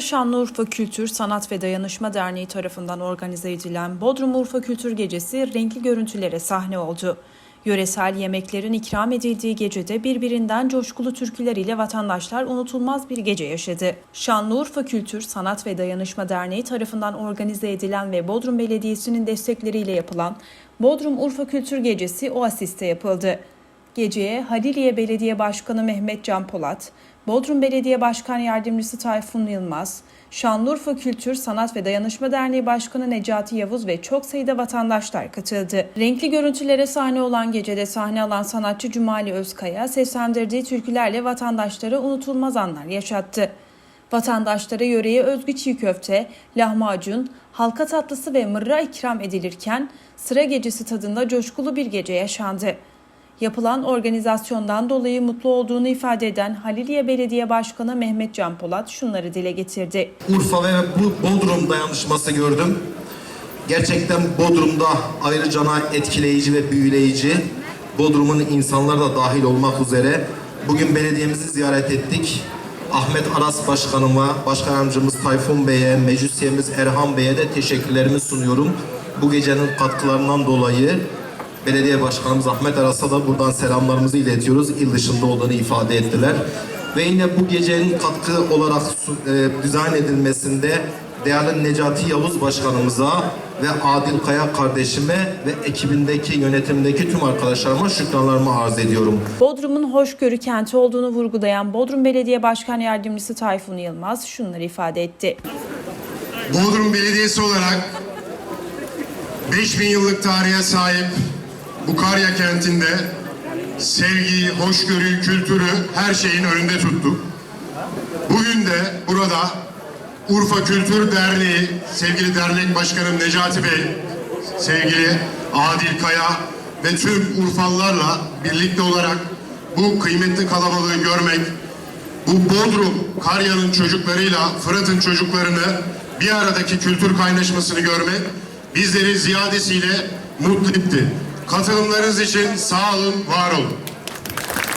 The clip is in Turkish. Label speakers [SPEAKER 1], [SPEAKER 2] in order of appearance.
[SPEAKER 1] Bodrum'da Şanlıurfa Kültür, Sanat ve Dayanışma Derneği tarafından organize edilen Bodrum Urfa Kültür Gecesi renkli görüntülere sahne oldu. Yöresel yemeklerin ikram edildiği gecede birbirinden coşkulu türküler ile vatandaşlar unutulmaz bir gece yaşadı. Şanlıurfa Kültür, Sanat ve Dayanışma Derneği tarafından organize edilen ve Bodrum Belediyesi'nin destekleriyle yapılan Bodrum Urfa Kültür Gecesi Oasis'te yapıldı. Geceye Haliliye Belediye Başkanı Mehmet Can Polat, Bodrum Belediye Başkan Yardımcısı Tayfun Yılmaz, Şanlıurfa Kültür, Sanat ve Dayanışma Derneği Başkanı Necati Yavuz ve çok sayıda vatandaşlar katıldı. Renkli görüntülere sahne olan gecede sahne alan sanatçı Cumali Özkaya seslendirdiği türkülerle vatandaşlara unutulmaz anlar yaşattı. Vatandaşlara yöreye özgü çiğ köfte, lahmacun, halka tatlısı ve mırra ikram edilirken sıra gecesi tadında coşkulu bir gece yaşandı. Yapılan organizasyondan dolayı mutlu olduğunu ifade eden Haliliye Belediye Başkanı Mehmet Can Polat şunları dile getirdi.
[SPEAKER 2] Urfa ve bu Bodrum dayanışması gördüm. Gerçekten Bodrum'da ayrıcana etkileyici ve büyüleyici. Bodrum'un insanlar da dahil olmak üzere bugün belediyemizi ziyaret ettik. Ahmet Aras Başkanıma, Başkan Yardımcımız Tayfun Bey'e, meclisiyemiz Erhan Bey'e de teşekkürlerimi sunuyorum. Bu gecenin katkılarından dolayı Belediye Başkanımız Ahmet Aras'a da buradan selamlarımızı iletiyoruz. İl dışında olduğunu ifade ettiler. Ve yine bu gecenin katkı olarak e, dizayn edilmesinde değerli Necati Yavuz Başkanımıza ve Adil Kaya kardeşime ve ekibindeki, yönetimdeki tüm arkadaşlarıma şükranlarımı arz ediyorum.
[SPEAKER 1] Bodrum'un hoşgörü kenti olduğunu vurgulayan Bodrum Belediye Başkan Yardımcısı Tayfun Yılmaz şunları ifade etti.
[SPEAKER 3] Bodrum Belediyesi olarak 5000 yıllık tarihe sahip Bukarya kentinde sevgiyi, hoşgörüyü, kültürü her şeyin önünde tuttuk. Bugün de burada Urfa Kültür Derneği, sevgili dernek başkanım Necati Bey, sevgili Adil Kaya ve tüm Urfalılarla birlikte olarak bu kıymetli kalabalığı görmek, bu Bodrum, Karya'nın çocuklarıyla Fırat'ın çocuklarını bir aradaki kültür kaynaşmasını görmek bizleri ziyadesiyle mutlu etti. Katılımlarınız için sağ olun, var olun.